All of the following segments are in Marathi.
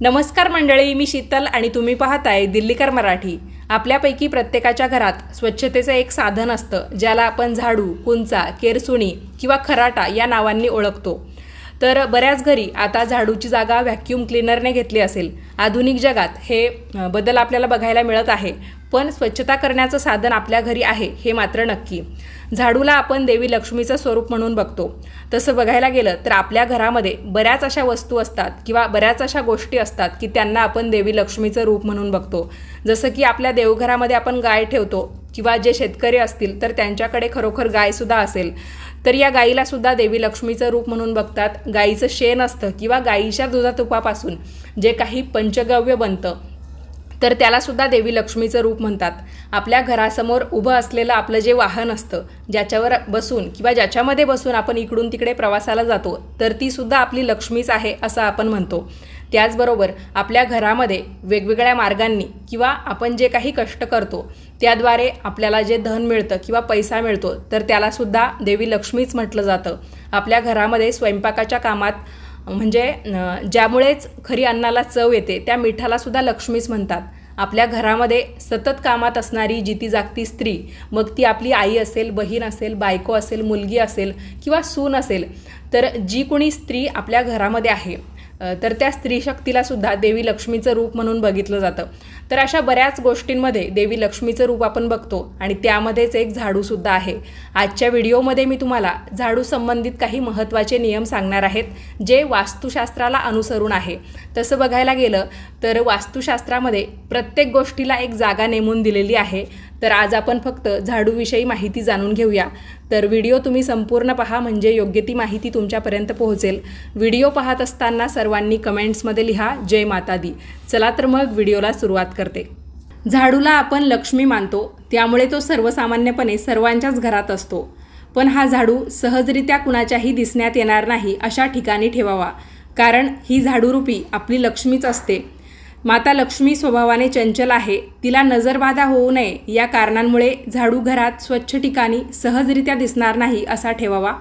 नमस्कार मंडळी मी शीतल आणि तुम्ही पाहताय दिल्लीकर मराठी. आपल्यापैकी प्रत्येकाच्या घरात स्वच्छतेचं एक साधन असतं ज्याला आपण झाडू कुंचा केरसुणी किंवा खराटा या नावांनी ओळखतो. तर बऱ्याच घरी आता झाडूची जागा व्हॅक्यूम क्लिनरने घेतली असेल. आधुनिक जगात हे बदल आपल्याला बघायला मिळत आहे. पण स्वच्छता करण्याचं साधन आपल्या घरी आहे हे मात्र नक्की. झाडूला आपण देवी लक्ष्मीचं स्वरूप म्हणून बघतो. तसं बघायला गेलं तर आपल्या घरामध्ये बऱ्याच अशा वस्तू असतात किंवा बऱ्याच अशा गोष्टी असतात की त्यांना आपण देवी लक्ष्मीचं रूप म्हणून बघतो. जसं की आपल्या देवघरामध्ये आपण गाय ठेवतो किंवा जे शेतकरी असतील तर त्यांच्याकडे खरोखर गायसुद्धा असेल. तर या गाईला सुद्धा देवी लक्ष्मीचं रूप म्हणून बघतात. गाईचं शेण असतं किंवा गाईच्या दुधातुपापासून जे काही पंचगव्य बनतं तर त्यालासुद्धा देवी लक्ष्मीचं रूप म्हणतात. आपल्या घरासमोर उभं असलेलं आपलं जे वाहन असतं ज्याच्यावर बसून किंवा ज्याच्यामध्ये बसून आपण इकडून तिकडे प्रवासाला जातो तर ती सुद्धा आपली लक्ष्मीच आहे असं आपण म्हणतो. त्याचबरोबर आपल्या घरामध्ये वेगवेगळ्या मार्गांनी किंवा आपण जे काही कष्ट करतो त्याद्वारे आपल्याला जे धन मिळतं किंवा पैसा मिळतो तर त्यालासुद्धा देवी लक्ष्मीच म्हटलं जातं. आपल्या घरामध्ये स्वयंपाकाच्या कामात म्हणजे ज्यामुळेच खरी अन्नाला चव येते त्या मिठाला सुद्धा लक्ष्मीच म्हणतात. आपल्या घरामध्ये सतत कामात असणारी जिती जागती स्त्री मग ती आपली आई असेल बहीण असेल बायको असेल मुलगी असेल किंवा सून असेल तर जी कोणी स्त्री आपल्या घरामध्ये आहे तर त्या स्त्री शक्तीला सुद्धा देवी लक्ष्मीचं रूप म्हणून बघितलं जातं. तर अशा बऱ्याच गोष्टींमध्ये देवी लक्ष्मीचं रूप आपण बघतो आणि त्यामध्येच एक झाडूसुद्धा आहे. आजच्या व्हिडिओमध्ये मी तुम्हाला झाडू संबंधित काही महत्त्वाचे नियम सांगणार आहेत जे वास्तुशास्त्राला अनुसरून आहे. तसं बघायला गेलं तर वास्तुशास्त्रामध्ये प्रत्येक गोष्टीला एक जागा नेमून दिलेली आहे. तर आज आपण फक्त झाडूविषयी माहिती जाणून घेऊया. तर व्हिडिओ तुम्ही संपूर्ण पहा म्हणजे योग्य ती माहिती तुमच्यापर्यंत पोहोचेल. व्हिडिओ पाहत असताना सर्वांनी कमेंट्समध्ये लिहा जय माता दी चला तर मग व्हिडिओला सुरुवात करते. झाडूला आपण लक्ष्मी मानतो त्यामुळे तो सर्वसामान्यपणे सर्वांच्याच घरात असतो. पण हा झाडू सहजरित्या कुणाच्याही दिसण्यात येणार नाही अशा ठिकाणी ठेवावा. कारण ही झाडूरूपी आपली लक्ष्मीच असते. माता लक्ष्मी स्वभावाने चंचल आहे. तिला नजरबाधा होऊ नये या कारणांमुळे झाडू घरात स्वच्छ ठिकाणी सहजरित्या दिसणार नाही असा ठेवावा.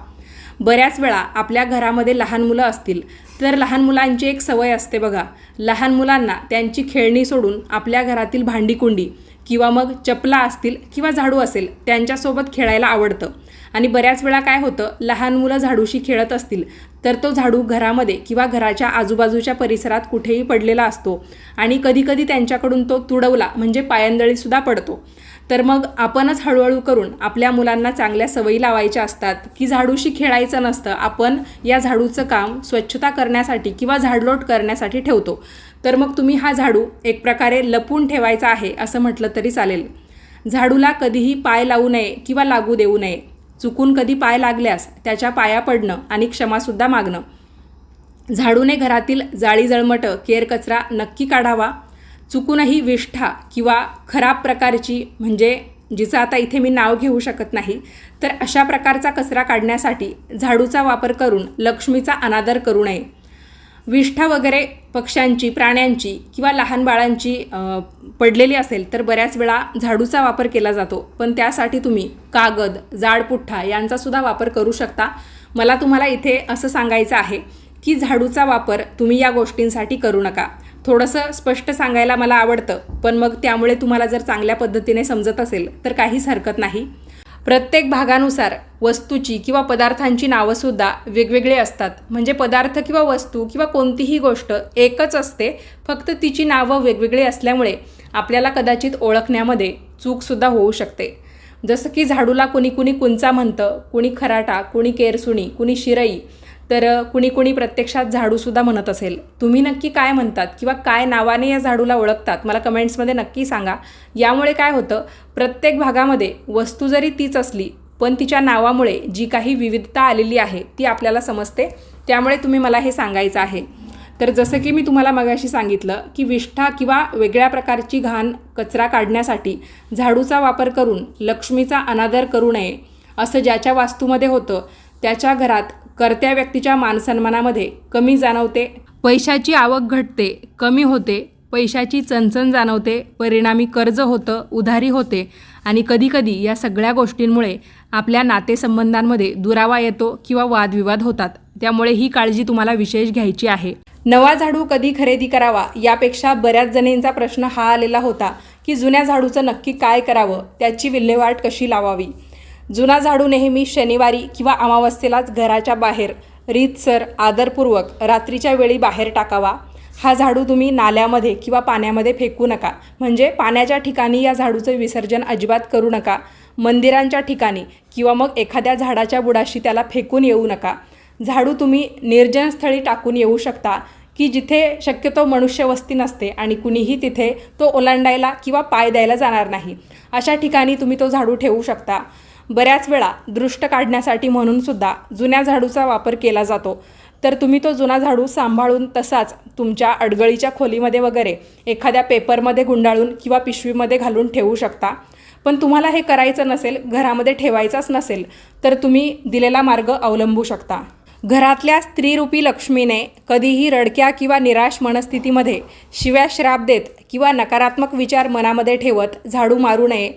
बऱ्याच वेळा आपल्या घरामध्ये लहान मुलं असतील तर लहान मुलांची एक सवय असते बघा. लहान मुलांना त्यांची खेळणी सोडून आपल्या घरातील भांडीकुंडी किंवा मग चपला असतील किंवा झाडू असेल त्यांच्यासोबत खेळायला आवडतं. आणि बऱ्याच वेळा काय होतं लहान मुलं झाडूशी खेळत असतील तर तो झाडू घरामध्ये किंवा घराच्या आजूबाजूच्या परिसरात कुठेही पडलेला असतो. आणि कधीकधी त्यांच्याकडून तो तुडवला म्हणजे पायंदळीसुद्धा पडतो. तर मग आपणच हळूहळू करून आपल्या मुलांना चांगल्या सवयी लावायच्या असतात की झाडूशी खेळायचं नसतं आपण या झाडूचं काम स्वच्छता करण्यासाठी किंवा झाडलोट करण्यासाठी ठेवतो. तर मग तुम्ही हा झाडू एक प्रकारे लपून ठेवायचा आहे असं म्हटलं तरी चालेल. झाडूला कधीही पाय लावू नये किंवा लागू देऊ नये. चुकून कधी पाय लागल्यास त्याच्या पाया पडणं आणि क्षमासुद्धा मागणं. झाडूने घरातील जाळी जळमटं केर कचरा नक्की काढावा. चुकूनही विष्ठा किंवा खराब प्रकारची म्हणजे जिचं आता इथे मी नाव घेऊ शकत नाही तर अशा प्रकारचा कचरा काढण्यासाठी झाडूचा वापर करून लक्ष्मीचा अनादर करू नये. विष्ठा वगैरे पक्ष्यांची प्राण्यांची किंवा लहान बाळांची पडलेली असेल तर बऱ्याच वेळा झाडूचा वापर केला जातो. पण त्यासाठी तुम्ही कागद जाडपुठ्ठा यांचासुद्धा वापर करू शकता. मला तुम्हाला इथे असं सांगायचं आहे की झाडूचा वापर तुम्ही या गोष्टींसाठी करू नका. थोडंसं स्पष्ट सांगायला मला आवडतं पण मग त्यामुळे तुम्हाला जर चांगल्या पद्धतीने समजत असेल तर काहीच हरकत नाही. प्रत्येक भागानुसार वस्तूची किंवा पदार्थांची नावंसुद्धा वेगवेगळी असतात. म्हणजे पदार्थ किंवा वस्तू किंवा कोणतीही गोष्ट एकच असते फक्त तिची नावं वेगवेगळी असल्यामुळे आपल्याला कदाचित ओळखण्यामध्ये चूकसुद्धा होऊ शकते. जसं की झाडूला कुणी कुणी कुंचा म्हणतं कुणी खराटा कुणी केरसुणी कुणी शिरई तर कुणी कुणी प्रत्यक्षात झाडूसुद्धा म्हणत असेल. तुम्ही नक्की काय म्हणतात किंवा काय नावाने या झाडूला ओळखतात मला कमेंट्समध्ये नक्की सांगा. यामुळे काय होतं प्रत्येक भागामध्ये वस्तू जरी तीच असली पण तिच्या नावामुळे जी काही विविधता आलेली आहे ती आपल्याला समजते. त्यामुळे तुम्ही मला हे सांगायचं आहे. तर जसं की मी तुम्हाला मगाशी सांगितलं की विष्ठा किंवा वेगळ्या प्रकारची घाण कचरा काढण्यासाठी झाडूचा वापर करून लक्ष्मीचा अनादर करू नये असं ज्याच्या वास्तूमध्ये होतं त्याच्या घरात कर्त्या व्यक्तीच्या मानसन्मानामध्ये कमी जाणवते. पैशाची आवक घटते कमी होते पैशाची चणचण जाणवते परिणामी कर्ज होतं उधारी होते आणि कधीकधी या सगळ्या गोष्टींमुळे आपल्या नातेसंबंधांमध्ये दुरावा येतो किंवा वादविवाद होतात. त्यामुळे ही काळजी तुम्हाला विशेष घ्यायची आहे. नवा झाडू कधी खरेदी करावा यापेक्षा बऱ्याच जणींचा प्रश्न हा आलेला होता की जुन्या झाडूचं नक्की काय करावं त्याची विल्हेवाट कशी लावावी? जुना झाडू नेहमी शनिवारी किंवा अमावस्येलाच घराच्या बाहेर. रीतसर आदरपूर्वक रात्रीच्या वेळी बाहेर टाकावा. हा झाडू तुम्ही नाल्यामध्ये किंवा पाण्यामध्ये फेकू नका. म्हणजे पाण्याच्या ठिकाणी या झाडूचं विसर्जन अजिबात करू नका. मंदिरांच्या ठिकाणी किंवा मग एखाद्या झाडाच्या बुडाशी त्याला फेकून येऊ नका. झाडू तुम्ही निर्जन स्थळी टाकून येऊ शकता की जिथे शक्यतो मनुष्यवस्ती नसते आणि कुणीही तिथे तो ओलांडायला किंवा पाय द्यायला जाणार नाही. अशा ठिकाणी तुम्ही तो झाडू ठेवू शकता. बऱ्याच वेळा दृष्ट काढण्यासाठी म्हणून सुद्धा जुन्या झाडूचा वापर केला जातो. तर तुम्ही तो जुना झाडू सांभाळून तसाच तुमच्या अडगळीच्या खोलीमध्ये वगैरे एखाद्या पेपरमध्ये गुंडाळून किंवा पिशवीमध्ये घालून ठेवू शकता. पण तुम्हाला हे करायचं नसेल घरामध्ये ठेवायचाच नसेल तर तुम्ही दिलेला मार्ग अवलंबू शकता. घरातल्या स्त्रीरूपी लक्ष्मीने कधीही रडक्या किंवा निराश मनस्थितीमध्ये शिव्या श्राप देत किंवा नकारात्मक विचार मनामध्ये ठेवत झाडू मारू नये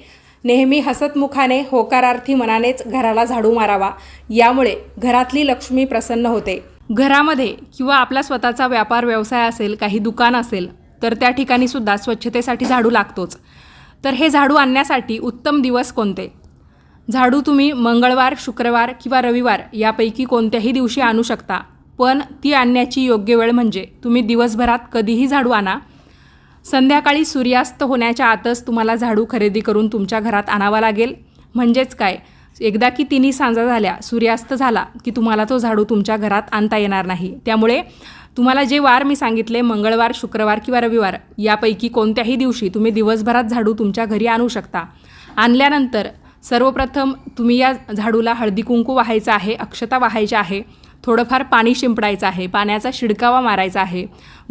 नेहमी हसतमुखाने होकारार्थी मनानेच घराला झाडू मारावा. यामुळे घरातली लक्ष्मी प्रसन्न होते. घरामध्ये किंवा आपला स्वतःचा व्यापार व्यवसाय असेल काही दुकान असेल तर त्या ठिकाणी सुद्धा स्वच्छतेसाठी झाडू लागतोच. तर हे झाडू आणण्यासाठी उत्तम दिवस कोणते? झाडू तुम्ही मंगळवार शुक्रवार किंवा रविवार यापैकी कोणत्याही दिवशी आणू शकता. पण ती आणण्याची योग्य वेळ म्हणजे तुम्ही दिवसभरात कधीही झाडू आणा. संध्याकाळी सूर्यास्त होण्याच्या आतच तुम्हाला झाडू खरेदी करून तुमच्या घरात आणावा लागेल. म्हणजेच काय? एकदा की तिन्ही सांजा झाल्या सूर्यास्त झाला की तुम्हाला तो झाडू तुमच्या घरात आणता येणार नाही. त्यामुळे तुम्हाला जे वार मी सांगितले मंगळवार शुक्रवार किंवा रविवार यापैकी कोणत्याही दिवशी तुम्ही दिवसभरात झाडू तुमच्या घरी आणू शकता. आणल्यानंतर सर्वप्रथम तुम्ही या झाडूला हळदी कुंकू वाहायचं आहे अक्षता वाहायच्या आहे. थोडंफार पाणी शिंपडायचं आहे पाण्याचा शिडकावा मारायचा आहे.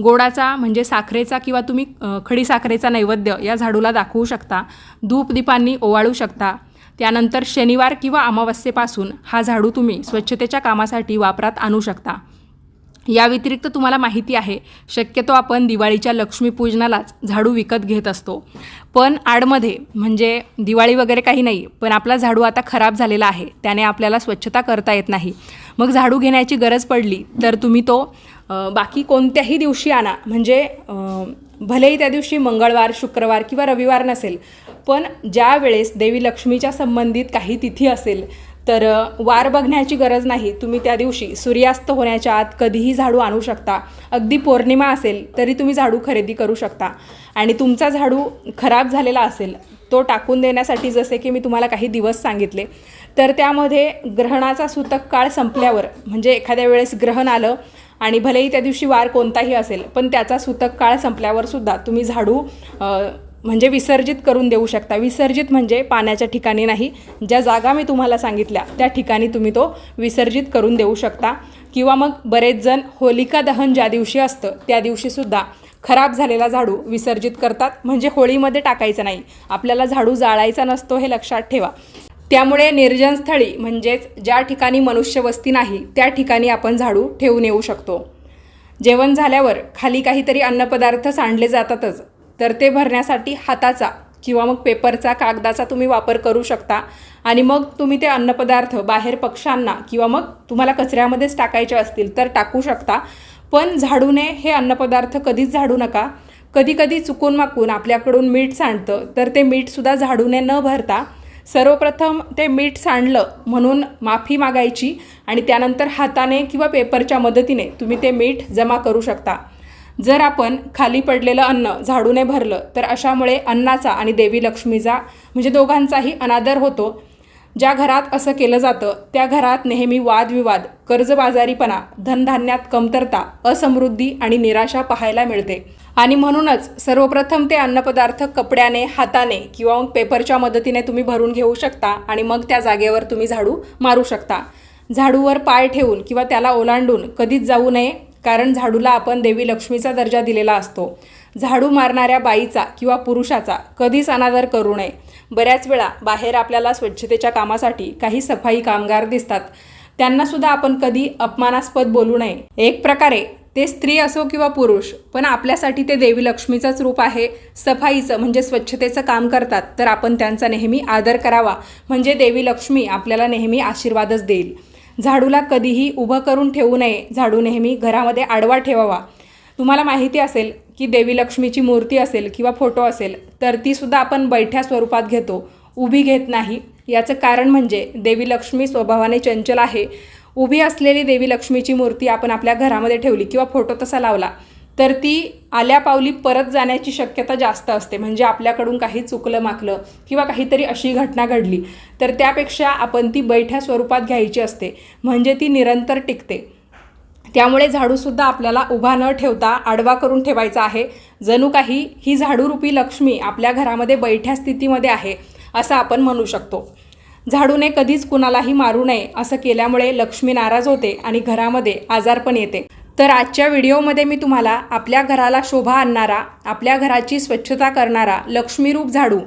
गोडाचा म्हणजे साखरेचा किंवा तुम्ही खडी साखरेचा नैवेद्य या झाडूला दाखवू शकता. धूपदीपांनी ओवाळू शकता. त्यानंतर शनिवार किंवा अमावस्येपासून हा झाडू तुम्ही स्वच्छतेच्या कामासाठी वापरात आणू शकता. या व्यतिरिक्त तुम्हाला माहिती आहे शक्यतो आपण दिवाळीच्या लक्ष्मीपूजनालाच झाडू विकत घेत असतो. पण आडमध्ये म्हणजे दिवाळी वगैरे काही नाही पण आपला झाडू आता खराब झालेला आहे त्याने आपल्याला स्वच्छता करता येत नाही. मग झाडू घेण्याची गरज पडली तर तुम्ही तो बाकी कोणत्याही दिवशी आणा. म्हणजे भलेही त्या दिवशी मंगळवार शुक्रवार किंवा रविवार नसेल पण ज्या वेळेस देवी लक्ष्मीच्या संबंधित काही तिथी असेल तर वार बघण्याची गरज नाही. तुम्ही त्या दिवशी सूर्यास्त होण्याच्या आत कधीही झाडू आणू शकता. अगदी पौर्णिमा असेल तरी तुम्ही झाडू खरेदी करू शकता. आणि तुमचा झाडू खराब झालेला असेल तो टाकून देण्यासाठी जसे की मी तुम्हाला काही दिवस सांगितले तर त्यामध्ये ग्रहणाचा सूतक काळ संपल्यावर म्हणजे एखाद्या वेळेस ग्रहण आलं आणि भलेही त्या दिवशी वार कोणताही असेल पण त्याचा सूतक काळ संपल्यावर सुद्धा तुम्ही झाडू म्हणजे विसर्जित करून देऊ शकता. विसर्जित म्हणजे पाण्याच्या ठिकाणी नाही ज्या जागा मी तुम्हाला सांगितल्या त्या ठिकाणी तुम्ही तो विसर्जित करून देऊ शकता. किंवा मग बरेच जण होलिका दहन ज्या दिवशी असतं त्या दिवशीसुद्धा खराब झालेला झाडू विसर्जित करतात. म्हणजे होळीमध्ये टाकायचं नाही आपल्याला झाडू जाळायचा नसतो हे लक्षात ठेवा. त्यामुळे निर्जनस्थळी म्हणजेच ज्या ठिकाणी मनुष्यवस्ती नाही त्या ठिकाणी आपण झाडू ठेवून येऊ शकतो. जेवण झाल्यावर खाली काहीतरी अन्नपदार्थ सांडले जातातच तर ते भरण्यासाठी हाताचा किंवा मग पेपरचा कागदाचा तुम्ही वापर करू शकता आणि मग तुम्ही ते अन्नपदार्थ बाहेर पक्ष्यांना किंवा मग तुम्हाला कचऱ्यामध्येच टाकायचे असतील तर टाकू शकता. पण झाडूने हे अन्नपदार्थ कधीच झाडू नका. कधी कधी चुकून माकून आपल्याकडून मीठ सांडतं तर ते मीठसुद्धा झाडूने न भरता सर्वप्रथम ते मीठ सांडलं म्हणून माफी मागायची आणि त्यानंतर हाताने किंवा पेपरच्या मदतीने तुम्ही ते मीठ जमा करू शकता. जर आपण खाली पडलेलं अन्न झाडूने भरलं तर अशामुळे अन्नाचा आणि देवी लक्ष्मीचा म्हणजे दोघांचाही अनादर होतो. ज्या घरात असं केलं जातं त्या घरात नेहमी वादविवाद कर्जबाजारीपणा धनधान्यात कमतरता असमृद्धी आणि निराशा पाहायला मिळते. आणि म्हणूनच सर्वप्रथम ते अन्नपदार्थ कपड्याने हाताने किंवा मग पेपरच्या मदतीने तुम्ही भरून घेऊ शकता आणि मग त्या जागेवर तुम्ही झाडू मारू शकता. झाडूवर पाय ठेवून किंवा त्याला ओलांडून कधीच जाऊ नये कारण झाडूला आपण देवी लक्ष्मीचा दर्जा दिलेला असतो. झाडू मारणाऱ्या बाईचा किंवा पुरुषाचा कधीच अनादर करू नये. बऱ्याच वेळा बाहेर आपल्याला स्वच्छतेच्या कामासाठी काही सफाई कामगार दिसतात. त्यांनासुद्धा आपण कधी अपमानास्पद बोलू नये. एक प्रकारे ते स्त्री असो किंवा पुरुष पण आपल्यासाठी ते देवी लक्ष्मीचंच रूप आहे. सफाईचं म्हणजे स्वच्छतेचं काम करतात. तर आपण त्यांचा नेहमी आदर करावा. म्हणजे देवी लक्ष्मी आपल्याला नेहमी आशीर्वादच देईल. झाडूला कधीही उभं करून ठेवू नये. झाडू नेहमी घरामध्ये आडवा ठेवावा. तुम्हाला माहिती असेल की देवी लक्ष्मीची मूर्ती असेल किंवा फोटो असेल तर तीसुद्धा आपण बैठ्या स्वरूपात घेतो. उभी घेत नाही. याचं कारण म्हणजे देवी लक्ष्मी स्वभावाने चंचल आहे. उभी असलेली देवी लक्ष्मीची मूर्ती आपण आपल्या घरामध्ये ठेवली किंवा फोटो तसा लावला तर ती आल्या पावली परत जाण्याची शक्यता जास्त असते. म्हणजे आपल्याकडून काही चुकलं माकलं किंवा काहीतरी अशी घटना घडली तर त्यापेक्षा आपण ती बैठ्या स्वरूपात घ्यायची असते. म्हणजे ती निरंतर टिकते. त्यामुळे झाडूसुद्धा आपल्याला उभा न ठेवता आडवा करून ठेवायचा आहे. जणू काही ही झाडूरूपी लक्ष्मी आपल्या घरामध्ये बैठ्या स्थितीमध्ये आहे असं आपण म्हणू शकतो. झाडूने कधीच कुणालाही मारू नये असं केल्यामुळे लक्ष्मी नाराज होते आणि घरामध्ये आजारपण येते. तर आजच्या व्हिडिओमध्ये मी तुम्हाला आपल्या घराला शोभा आणणारा आपल्या घराची स्वच्छता करणारा लक्ष्मीरूप झाडू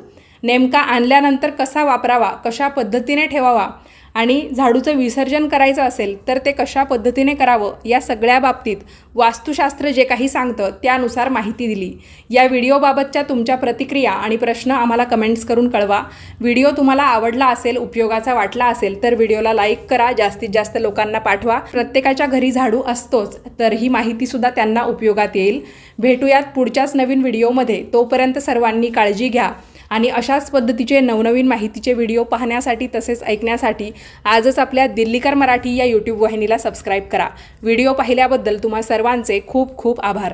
नेमका आणल्यानंतर कसा वापरावा कशा पद्धतीने ठेवावा आणि झाडूचं विसर्जन करायचं असेल तर ते कशा पद्धतीने करावं या सगळ्या बाबतीत वास्तुशास्त्र जे काही सांगतं त्यानुसार माहिती दिली. या व्हिडिओबाबतच्या तुमच्या प्रतिक्रिया आणि प्रश्न आम्हाला कमेंट्स करून कळवा. व्हिडिओ तुम्हाला आवडला असेल उपयोगाचा वाटला असेल तर व्हिडिओला लाईक करा जास्तीत जास्त लोकांना पाठवा. प्रत्येकाच्या घरी झाडू असतोच तर ही माहितीसुद्धा त्यांना उपयोगात येईल. भेटूयात पुढच्याच नवीन व्हिडिओमध्ये. तोपर्यंत सर्वांनी काळजी घ्या. आणि अशाच पद्धतीचे नवनवीन माहितीचे व्हिडिओ पाहण्यासाठी तसेच ऐकण्यासाठी आजच आपल्या दिल्लीकर मराठी या यूट्यूब वाहिनीला सबस्क्राईब करा. व्हिडिओ पाहिल्याबद्दल तुम्हा सर्वांचे खूप खूप आभार.